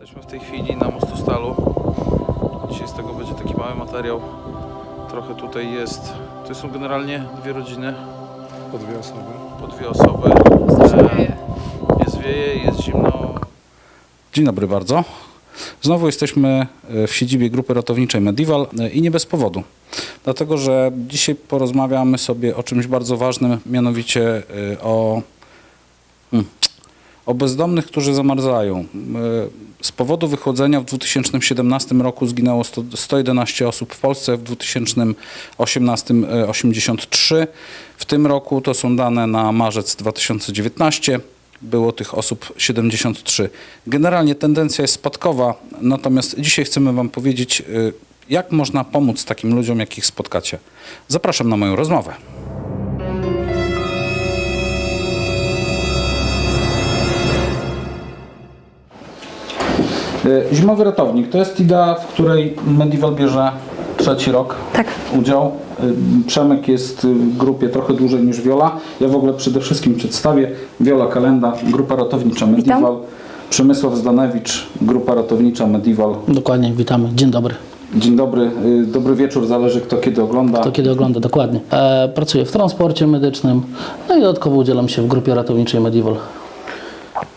Jesteśmy w tej chwili na Mostostalu. Dzisiaj z tego będzie taki mały materiał. Trochę tutaj jest. To są generalnie dwie rodziny Po dwie osoby. po dwie osoby. E, Jest wieje, jest zimno. Dzień dobry bardzo. Znowu jesteśmy e, w siedzibie grupy ratowniczej Medival e, i nie bez powodu. Dlatego, że dzisiaj porozmawiamy sobie o czymś bardzo ważnym, mianowicie e, o, hmm, o bezdomnych, którzy zamarzają. E, Z powodu wychłodzenia w 2017 roku zginęło 100, 111 osób w Polsce, w 2018 e, 83. W tym roku to są dane na marzec 2019 było tych osób 73. Generalnie tendencja jest spadkowa, natomiast dzisiaj chcemy Wam powiedzieć, y, jak można pomóc takim ludziom, jakich spotkacie. Zapraszam na moją rozmowę. Zimowy ratownik to jest idea, w której Medival bierze trzeci rok Tak. udział. Y, Przemek jest w grupie trochę dłużej niż Wiola. Ja w ogóle przede wszystkim przedstawię. Wiola Kalenda, grupa ratownicza Witam. Medival. Przemysław Zdanewicz, grupa ratownicza Medival. Dokładnie, witamy. Dzień dobry. Dzień dobry, y, dobry wieczór, zależy kto kiedy ogląda. To kiedy ogląda, dokładnie. E, pracuję w transporcie medycznym, no i dodatkowo udzielam się w grupie ratowniczej Medieval.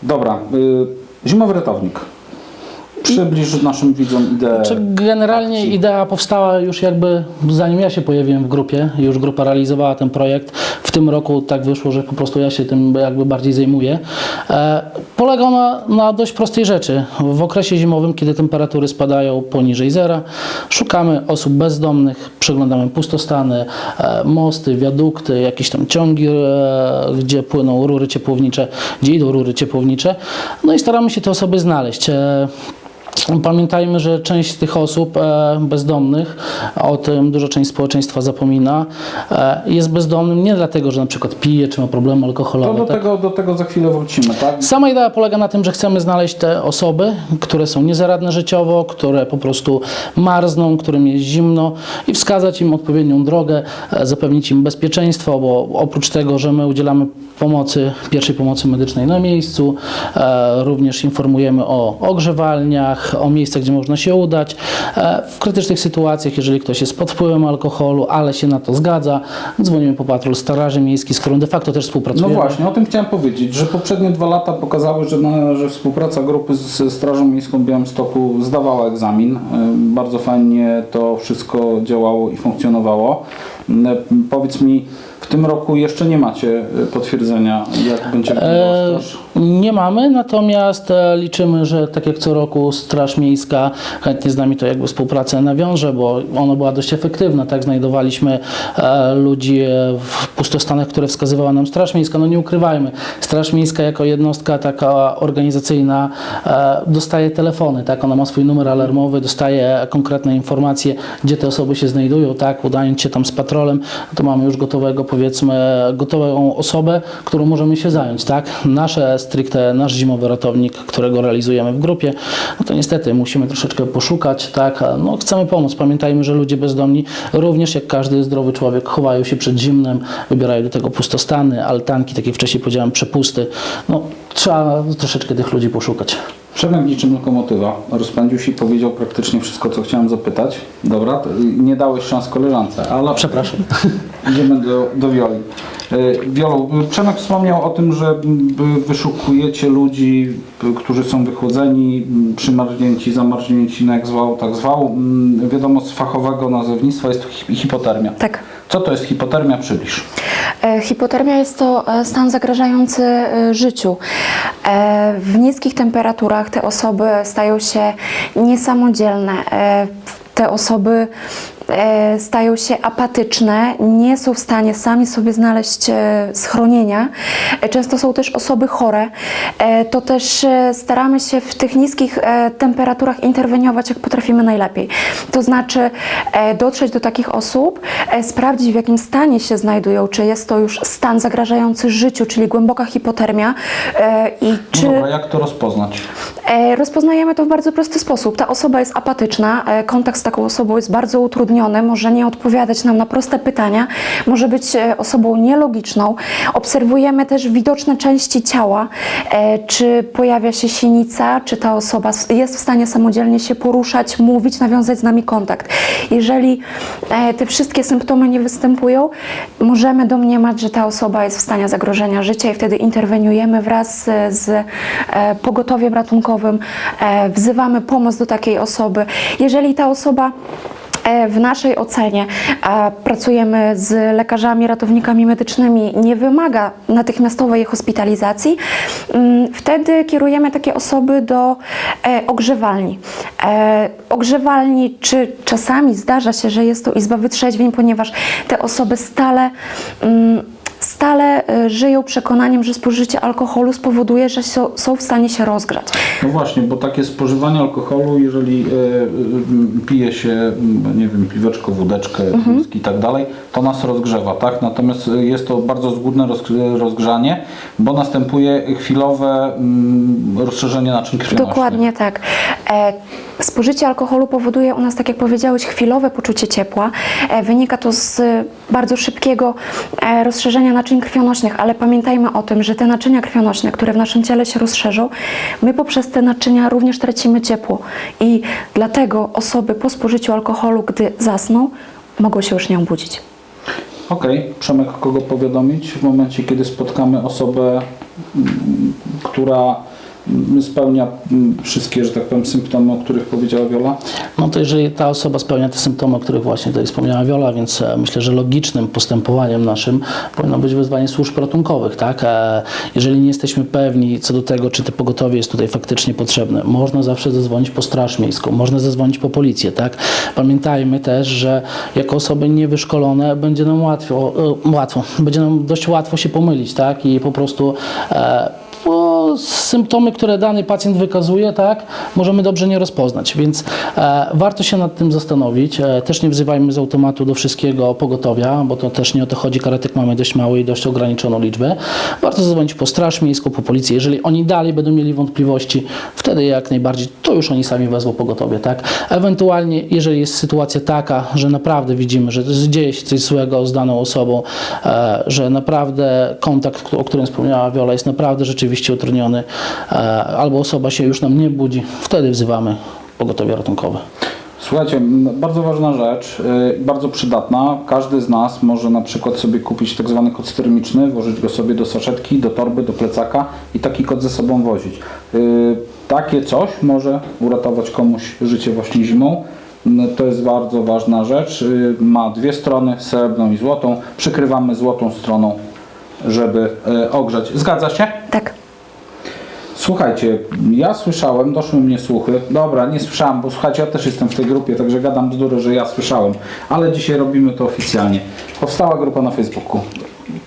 Dobra, y, zimowy ratownik. Przybliż naszym widzom ideę. Czy generalnie akcji. idea powstała już jakby zanim ja się pojawiłem w grupie, już grupa realizowała ten projekt. W tym roku tak wyszło, że po prostu ja się tym jakby bardziej zajmuję. E, polega ona na dość prostej rzeczy. W okresie zimowym, kiedy temperatury spadają poniżej zera, szukamy osób bezdomnych, przeglądamy pustostany, e, mosty, wiadukty, jakieś tam ciągi, e, gdzie płyną rury ciepłownicze, gdzie idą rury ciepłownicze. No i staramy się te osoby znaleźć. E, Pamiętajmy, że część z tych osób e, bezdomnych, o tym dużo część społeczeństwa zapomina, e, jest bezdomnym nie dlatego, że na przykład pije czy ma problemy To alkoholowe. do tak? tego, do tego za chwilę wrócimy, tak? Sama idea polega na tym, że chcemy znaleźć te osoby, które są niezaradne życiowo, które po prostu marzną, którym jest zimno i wskazać im odpowiednią drogę, e, zapewnić im bezpieczeństwo, bo oprócz tego, że my udzielamy pomocy, pierwszej pomocy medycznej na miejscu, również informujemy o ogrzewalniach, o miejscach, gdzie można się udać. E, w krytycznych sytuacjach, jeżeli ktoś jest pod wpływem alkoholu, ale się na to zgadza, dzwonimy po patrol Straży Miejskiej, z którą de facto też No współpracujemy. właśnie, o tym chciałem powiedzieć, że poprzednie dwa lata pokazały, że, na, że współpraca grupy ze Strażą Miejską w Białymstoku zdawała egzamin. Y, Bardzo fajnie to wszystko działało i funkcjonowało. Y, Powiedz mi, w tym roku jeszcze nie macie potwierdzenia, jak będzie wyglądała E, straż? Nie mamy, natomiast e, liczymy, że tak jak co roku Straż Miejska chętnie z nami to jakby współpracę nawiąże, bo ona była dość efektywna. Tak znajdowaliśmy e, ludzi e, w pustostanach, które wskazywała nam Straż Miejska. No nie ukrywajmy, Straż Miejska jako jednostka taka organizacyjna dostaje telefony, tak? Ona ma swój numer alarmowy, dostaje konkretne informacje, gdzie te osoby się znajdują, tak? Udając się tam z patrolem, to mamy już gotowego, powiedzmy, gotową osobę, którą możemy się zająć, tak? Nasze stricte, nasz zimowy ratownik, którego realizujemy w grupie, no to niestety musimy troszeczkę poszukać, tak? No chcemy pomóc. Pamiętajmy, że ludzie bezdomni również jak każdy zdrowy człowiek chowają się przed zimnem, wybierają do tego pustostany, altanki, tak jak wcześniej powiedziałem, przepusty. No trzeba troszeczkę tych ludzi poszukać. Przemek niczym lokomotywa. Rozpędził się i powiedział praktycznie wszystko, co chciałem zapytać. Dobra, nie dałeś szans koleżance, ale... Przepraszam. Idziemy do, do Wioli. Y, Wiolu, Przemek wspomniał o tym, że wy- wyszukujecie ludzi, y, którzy są wychłodzeni, przymarznięci, zamarznięci, no jak zwał, tak zwał. Mm, Wiadomo, z fachowego nazewnictwa jest hipotermia. Tak. Co to jest hipotermia? Przybliż. E, Hipotermia jest to e, stan zagrażający e, życiu. W niskich temperaturach te osoby stają się niesamodzielne. Te osoby stają się apatyczne, nie są w stanie sami sobie znaleźć e, schronienia. E, Często są też osoby chore. E, To też e, staramy się w tych niskich e, temperaturach interweniować, jak potrafimy najlepiej. To znaczy e, dotrzeć do takich osób, e, sprawdzić w jakim stanie się znajdują, czy jest to już stan zagrażający życiu, czyli głęboka hipotermia e, i No czy dobra, jak to rozpoznać? E, Rozpoznajemy to w bardzo prosty sposób. Ta osoba jest apatyczna, e, kontakt z taką osobą jest bardzo utrudniony, może nie odpowiadać nam na proste pytania, może być e, osobą nielogiczną. Obserwujemy też widoczne części ciała, czy pojawia się sinica, czy ta osoba jest w stanie samodzielnie się poruszać, mówić, nawiązać z nami kontakt. Jeżeli te wszystkie symptomy nie występują, możemy domniemać, że ta osoba jest w stanie zagrożenia życia i wtedy interweniujemy wraz z, pogotowiem ratunkowym, e, wzywamy pomoc do takiej osoby. Jeżeli ta osoba E, W naszej ocenie a pracujemy z lekarzami, ratownikami medycznymi, nie wymaga natychmiastowej hospitalizacji. mm, Wtedy kierujemy takie osoby do e, ogrzewalni. E, ogrzewalni, czy czasami zdarza się, że jest to izba wytrzeźwień, ponieważ te osoby stale. Mm, Stale e, żyją przekonaniem, że spożycie alkoholu spowoduje, że są- w stanie się rozgrzać. No właśnie, bo takie spożywanie alkoholu, jeżeli e, e, pije się, m, nie wiem, piweczko, wódeczkę, whisky i tak dalej, to nas rozgrzewa, tak? Natomiast jest to bardzo rozg- rozgrzanie, bo następuje chwilowe mm, rozszerzenie naczyń krwionośnych. Dokładnie tak. E, spożycie alkoholu powoduje u nas, tak jak powiedziałeś, chwilowe poczucie ciepła. E, wynika to z bardzo szybkiego e, rozszerzenia naczyń krwionośnych, ale pamiętajmy o tym, że te naczynia krwionośne, które w naszym ciele się rozszerzą, my poprzez te naczynia również tracimy ciepło. I dlatego osoby po spożyciu alkoholu, gdy zasną, mogą się już nie obudzić. Okej, Przemek, kogo powiadomić w momencie, kiedy spotkamy osobę, mm, która spełnia mm, wszystkie, że tak powiem, symptomy, o których powiedziała Wiola? No to jeżeli ta osoba spełnia te symptomy, o których właśnie tutaj wspomniała Wiola, więc e, myślę, że logicznym postępowaniem naszym powinno być wezwanie służb ratunkowych, tak? E, Jeżeli nie jesteśmy pewni co do tego, czy te pogotowie jest tutaj faktycznie potrzebne, można zawsze zadzwonić po straż miejską, można zadzwonić po policję, tak? Pamiętajmy też, że jako osoby niewyszkolone będzie nam łatwo, e, łatwo będzie nam dość łatwo się pomylić, tak? I po prostu bo symptomy, które dany pacjent wykazuje, tak, możemy dobrze nie rozpoznać, więc e, warto się nad tym zastanowić. E, też nie wzywajmy z automatu do wszystkiego pogotowia, bo to też nie o to chodzi. Karetek mamy dość mały i dość ograniczoną liczbę. Warto zadzwonić po straż miejską, po policję. Jeżeli oni dalej będą mieli wątpliwości, wtedy jak najbardziej to już oni sami wezmą pogotowie, tak. Ewentualnie, jeżeli jest sytuacja taka, że naprawdę widzimy, że dzieje się coś złego z daną osobą, e, że naprawdę kontakt, o którym wspomniała Wiola, jest naprawdę rzeczywiście utrudniony, e, albo osoba się już nam nie budzi, wtedy wzywamy pogotowie ratunkowe. Słuchajcie, bardzo ważna rzecz, y, bardzo przydatna. Każdy z nas może na przykład sobie kupić tak zwany kod termiczny, włożyć go sobie do saszetki, do torby, do plecaka i taki kod ze sobą wozić. Y, Takie coś może uratować komuś życie właśnie zimą. To jest bardzo ważna rzecz. Ma dwie strony, srebrną i złotą. Przykrywamy złotą stroną, żeby ogrzać. Zgadza się? Tak. Słuchajcie, ja słyszałem, doszły mnie słuchy. Dobra, nie słyszałem, bo słuchajcie, ja też jestem w tej grupie, także gadam bzdury, że ja słyszałem. Ale dzisiaj robimy to oficjalnie. Powstała grupa na Facebooku.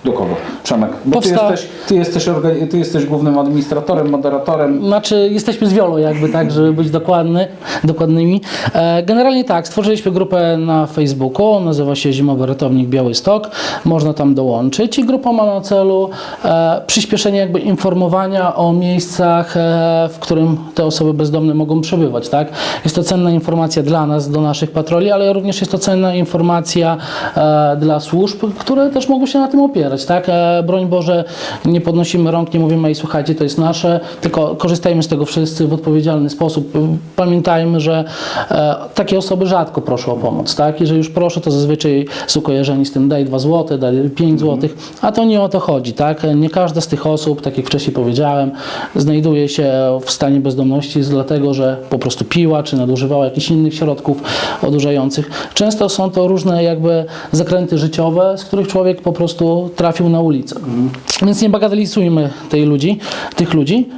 Do kogo? Przemek. Bo ty Powsta- jesteś, ty, jesteś ty jesteś głównym administratorem, moderatorem. Znaczy, jesteśmy z Wiolą, jakby tak, żeby być dokładny, dokładnymi. E, Generalnie tak, stworzyliśmy grupę na Facebooku, nazywa się Zimowy Ratownik Białystok. Można tam dołączyć i grupa ma na celu e, przyspieszenie jakby informowania o miejscach, e, w którym te osoby bezdomne mogą przebywać, tak? Jest to cenna informacja dla nas, do naszych patroli, ale również jest to cenna informacja dla służb, które też mogą się na tym opierać, tak? E, broń Boże, nie podnosimy rąk, nie mówimy, ej, słuchajcie, to jest nasze, tylko korzystajmy z tego wszyscy w odpowiedzialny sposób. Pamiętajmy, że e, takie osoby rzadko proszą o pomoc, tak? Jeżeli już proszę, to zazwyczaj są kojarzeni z tym daj 2 zł, daj 5 zł, a to nie o to chodzi, tak? Nie każda z tych osób, tak jak wcześniej powiedziałem, znajduje się w stanie bezdomności z dlatego, że po prostu piła, czy nadużywała jakichś innych środków odurzających. Często są to różne jakby zakręty życiowe, z których człowiek po prostu trafił na ulicę. Więc nie bagatelizujmy tej ludzi, tych ludzi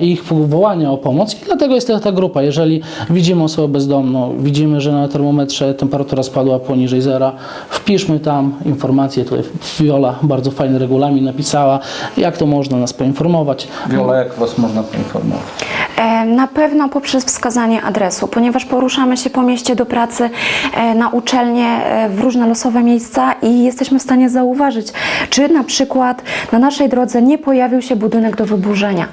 i ich wołania o pomoc i dlatego jest ta, grupa. Jeżeli widzimy osobę bezdomną, widzimy, że na termometrze temperatura spadła poniżej zera, wpiszmy tam informacje. Tutaj Viola bardzo fajny regulamin napisała, jak to można nas poinformować. Wiola, jak Was można poinformować? E, Na pewno poprzez wskazanie adresu, ponieważ poruszamy się po mieście do pracy, e, na uczelnię, e, w różne losowe miejsca i jesteśmy w stanie zauważyć, czy na przykład na naszej drodze nie pojawił się budynek do wyburzenia.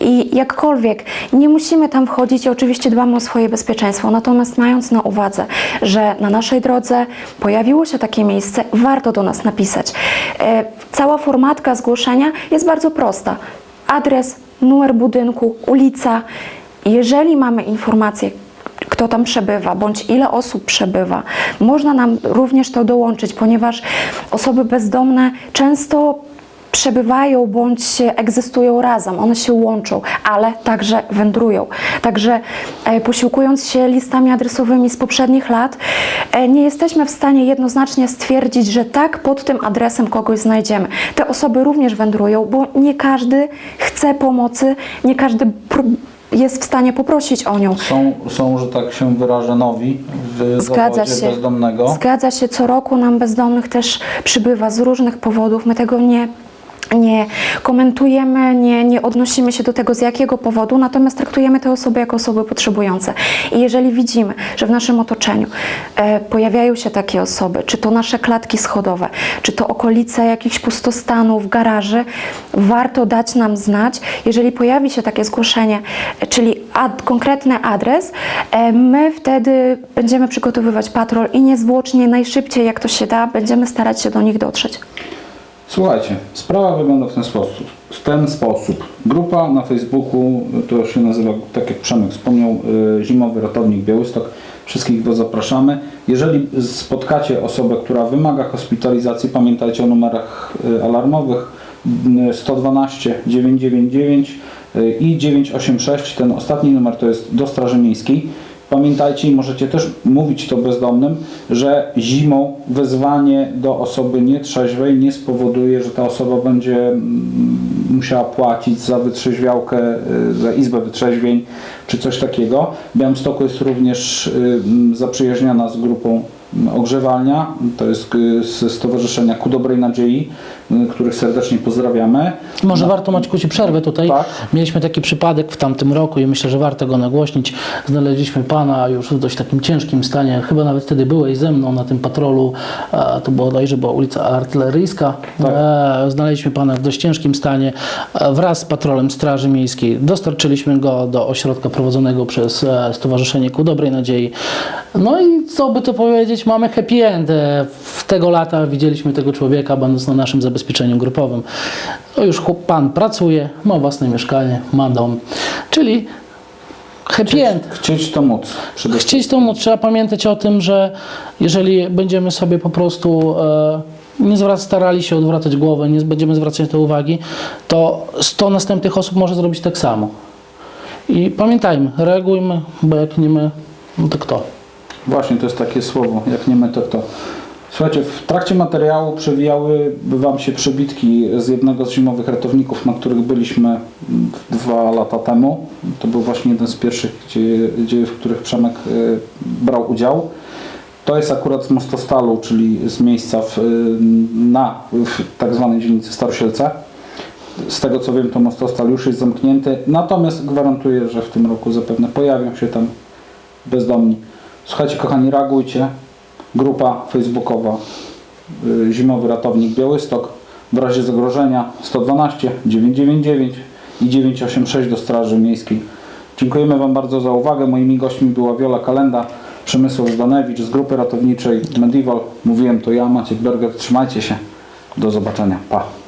I jakkolwiek nie musimy tam wchodzić oczywiście dbamy o swoje bezpieczeństwo, natomiast mając na uwadze, że na naszej drodze pojawiło się takie miejsce, warto do nas napisać. Cała formatka zgłoszenia jest bardzo prosta. Adres, numer budynku, ulica. Jeżeli mamy informację, kto tam przebywa, bądź ile osób przebywa. Można nam również to dołączyć, ponieważ osoby bezdomne często przebywają bądź egzystują razem, one się łączą, ale także wędrują. Także e, posiłkując się listami adresowymi z poprzednich lat, e, nie jesteśmy w stanie jednoznacznie stwierdzić, że tak pod tym adresem kogoś znajdziemy. Te osoby również wędrują, bo nie każdy chce pomocy, nie każdy jest w stanie poprosić o nią. Są, są, że tak się wyrażę, nowi w Zgadza się. bezdomnego. Zgadza się, co roku nam bezdomnych też przybywa z różnych powodów. My tego nie, nie komentujemy, nie, nie odnosimy się do tego z jakiego powodu, natomiast traktujemy te osoby jako osoby potrzebujące. I jeżeli widzimy, że w naszym otoczeniu e, pojawiają się takie osoby, czy to nasze klatki schodowe, czy to okolice jakichś pustostanów, garaży, warto dać nam znać. Jeżeli pojawi się takie zgłoszenie, czyli ad, konkretny adres, e, my wtedy będziemy przygotowywać patrol i niezwłocznie, najszybciej jak to się da, będziemy starać się do nich dotrzeć. Słuchajcie, sprawa wygląda w ten sposób. W ten sposób. Grupa na Facebooku, to się nazywa, tak jak Przemek wspomniał, y, Zimowy Ratownik Białystok. Wszystkich Was zapraszamy. Jeżeli spotkacie osobę, która wymaga hospitalizacji, pamiętajcie o numerach y, alarmowych y, 112 999 y, i 986. Ten ostatni numer to jest do Straży Miejskiej. Pamiętajcie i możecie też mówić to bezdomnym, że zimą wezwanie do osoby nietrzeźwej nie spowoduje, że ta osoba będzie mm, musiała płacić za wytrzeźwiałkę, y, za izbę wytrzeźwień czy coś takiego. Białymstoku jest również y, zaprzyjaźniona z grupą ogrzewalnia, to jest y, ze Stowarzyszenia Ku Dobrej Nadziei, których serdecznie pozdrawiamy. Może warto Maćku Ci przerwę tutaj. Tak. Mieliśmy taki przypadek w tamtym roku i myślę, że warto go nagłośnić. Znaleźliśmy pana już w dość takim ciężkim stanie. Chyba nawet wtedy byłeś ze mną na tym patrolu. To było bodajże była ulica Artyleryjska. Tak. E, znaleźliśmy pana w dość ciężkim stanie. E, wraz z patrolem Straży Miejskiej dostarczyliśmy go do ośrodka prowadzonego przez e, Stowarzyszenie Ku Dobrej Nadziei. No i co by to powiedzieć, mamy happy end. W tego lata widzieliśmy tego człowieka, będąc na naszym zabezpieczeniu grupowym. To już pan pracuje, ma własne mieszkanie, ma dom. Czyli happy end. Chcieć to móc. Chcieć to móc, trzeba pamiętać o tym, że jeżeli będziemy sobie po prostu e, nie zwrac, starali się odwracać głowę, nie będziemy zwracać to uwagi, to 100 następnych osób może zrobić tak samo. I pamiętajmy, reagujmy, bo jak nie my, no to kto? Właśnie, to jest takie słowo, jak nie my, to kto. Słuchajcie, w trakcie materiału przewijały Wam się przebitki z jednego z zimowych ratowników, na których byliśmy dwa lata temu. To był właśnie jeden z pierwszych, gdzie, w których Przemek y, brał udział. To jest akurat z Mostostalu, czyli z miejsca w, y, na w tak zwanej dzielnicy Starosielce. Z tego co wiem, to Mostostal już jest zamknięty, natomiast gwarantuję, że w tym roku zapewne pojawią się tam bezdomni. Słuchajcie, kochani, reagujcie. Grupa facebookowa y, Zimowy Ratownik Białystok w razie zagrożenia 112 999 i 986 do Straży Miejskiej. Dziękujemy Wam bardzo za uwagę. Moimi gośćmi była Wiola Kalenda, Przemysław Zdanewicz z grupy ratowniczej Medieval. Mówiłem to ja, Maciek Berger. Trzymajcie się. Do zobaczenia. Pa.